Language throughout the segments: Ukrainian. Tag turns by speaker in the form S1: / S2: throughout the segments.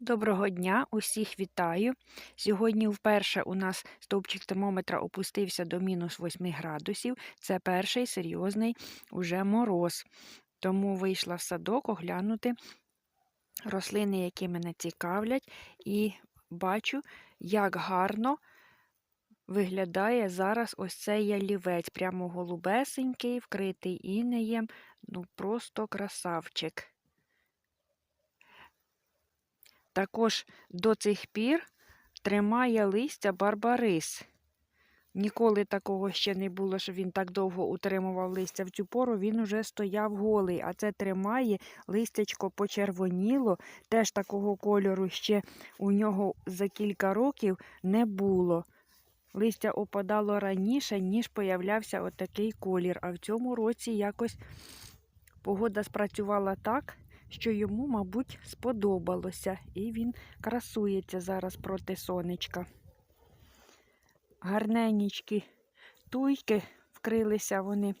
S1: Доброго дня, усіх вітаю. Сьогодні вперше у нас стовпчик термометра опустився до мінус 8 градусів. Це перший серйозний уже мороз. Тому вийшла в садок оглянути рослини, які мене цікавлять, і бачу, як гарно виглядає зараз ось цей ялівець. Прямо голубесенький, вкритий інеєм. Ну, просто красавчик. Також до цих пір тримає листя барбарис. Ніколи такого ще не було, що він так довго утримував листя в цю пору, він уже стояв голий, а це тримає, листячко почервоніло, теж такого кольору ще у нього за кілька років не було. Листя опадало раніше, ніж появлявся отакий колір. А в цьому році якось погода спрацювала так, що йому, мабуть, сподобалося, і він красується зараз проти сонечка. Гарненічкі туйки вкрилися вони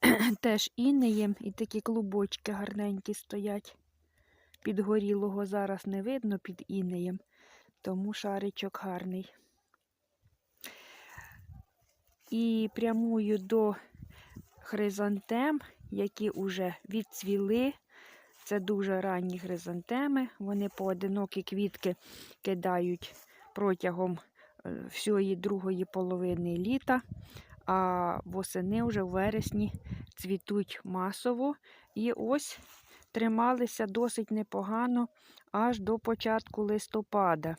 S1: теж інеєм, і такі клубочки гарненькі стоять. Підгорілого зараз не видно під інеєм, тому шаричок гарний. І прямую до хризантем, які вже відцвіли. Це дуже ранні хризантеми. Вони поодинокі квітки кидають протягом е, всієї другої половини літа, а восени вже в вересні цвітуть масово. І ось трималися досить непогано аж до початку листопада.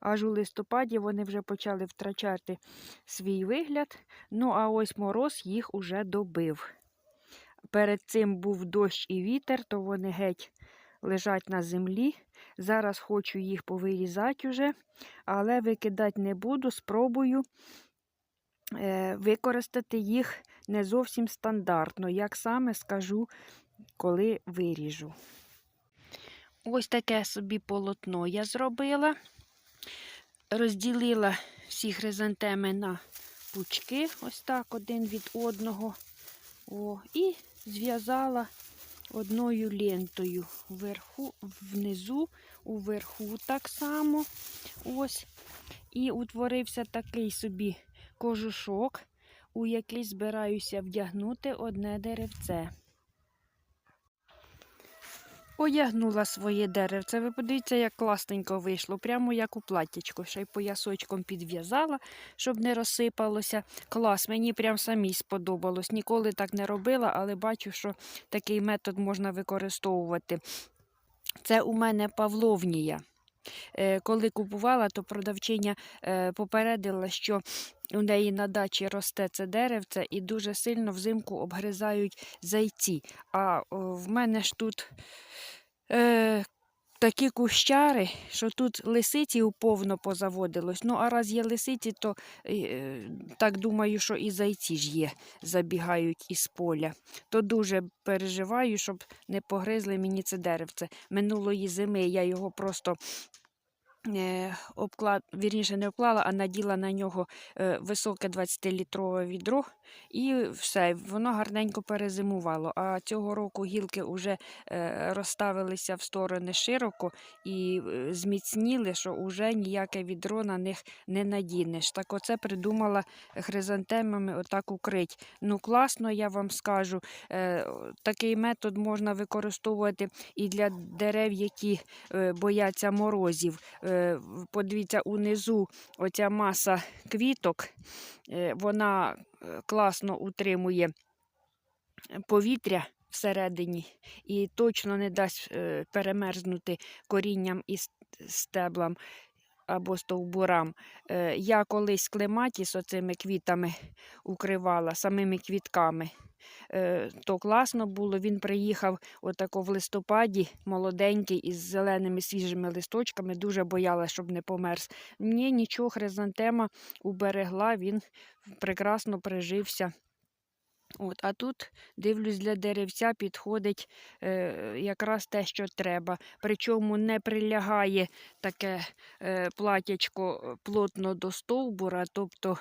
S1: Аж у листопаді вони вже почали втрачати свій вигляд. Ну, а ось мороз їх уже добив. Перед цим був дощ і вітер, то вони геть лежать на землі. Зараз хочу їх повирізати уже, але викидати не буду, спробую е, використати їх не зовсім стандартно, як саме скажу, коли виріжу. Ось таке собі полотно я зробила. Розділила всі хризантеми на пучки, ось так, один від одного. О, І зв'язала одною лентою вверху, внизу, уверху так само. Ось. І утворився такий собі кожушок, у який збираюся вдягнути одне деревце. Одягнула своє деревце. Ви подивіться, як класненько вийшло, прямо як у платтячку. Ще й поясочком підв'язала, щоб не розсипалося. Клас, мені прям самі сподобалось. Ніколи так не робила, але бачу, що такий метод можна використовувати. Це у мене павловнія. Е, коли купувала, то продавчиня е, попередила, що у неї на дачі росте це деревце і дуже сильно взимку обгризають зайці. А в мене ж тут е, такі кущари, що тут лисиці уповно позаводилось. Ну, а раз є лисиці, то е, так думаю, що і зайці ж є, забігають із поля. То дуже переживаю, щоб не погризли мені це деревце. Минулої зими я його просто обклад, вірніше не обклала, а наділа на нього е, високе 20-літрове відро, і все, воно гарненько перезимувало. А цього року гілки вже е, розставилися в сторони широко і зміцніли, що вже ніяке відро на них не надінеш. Так оце придумала хризантемами отак укрить. Ну, класно, я вам скажу. Такий метод можна використовувати і для дерев, які бояться морозів. Е, подивіться, унизу оця маса квіток, е, вона е, класно утримує повітря всередині і точно не дасть перемерзнути корінням і стеблам або стовбурам. Я колись клематіс оцими квітами укривала самими квітками. Е, то класно було. Він приїхав отако в листопаді, молоденький, із зеленими свіжими листочками, дуже боялася, щоб не померз. Ні, нічого, хризантема уберегла, він прекрасно прижився. От, А тут, дивлюсь, для деревця підходить е, якраз те, що треба. Причому не прилягає таке е, платячко е, плотно до стовбура. Тобто,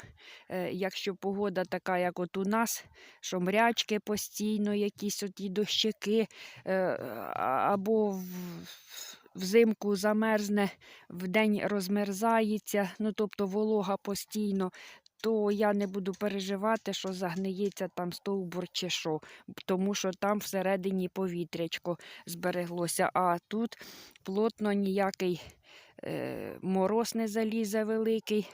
S1: е, якщо погода така, як от у нас, що мрячки постійно, якісь оті дощики, е, або в, взимку замерзне, вдень розмерзається, ну тобто волога постійно, то я не буду переживати, що загниється там стовбур чи що, тому що там всередині повітрячко збереглося, а тут плотно ніякий е, мороз не залізе великий,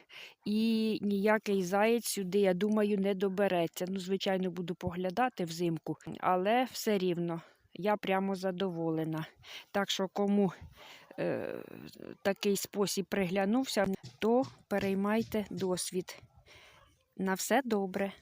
S1: і ніякий заєць сюди, я думаю, не добереться. Ну, звичайно, буду поглядати взимку, але все рівно я прямо задоволена. Так що, кому е, такий спосіб приглянувся, то переймайте досвід. На все добре.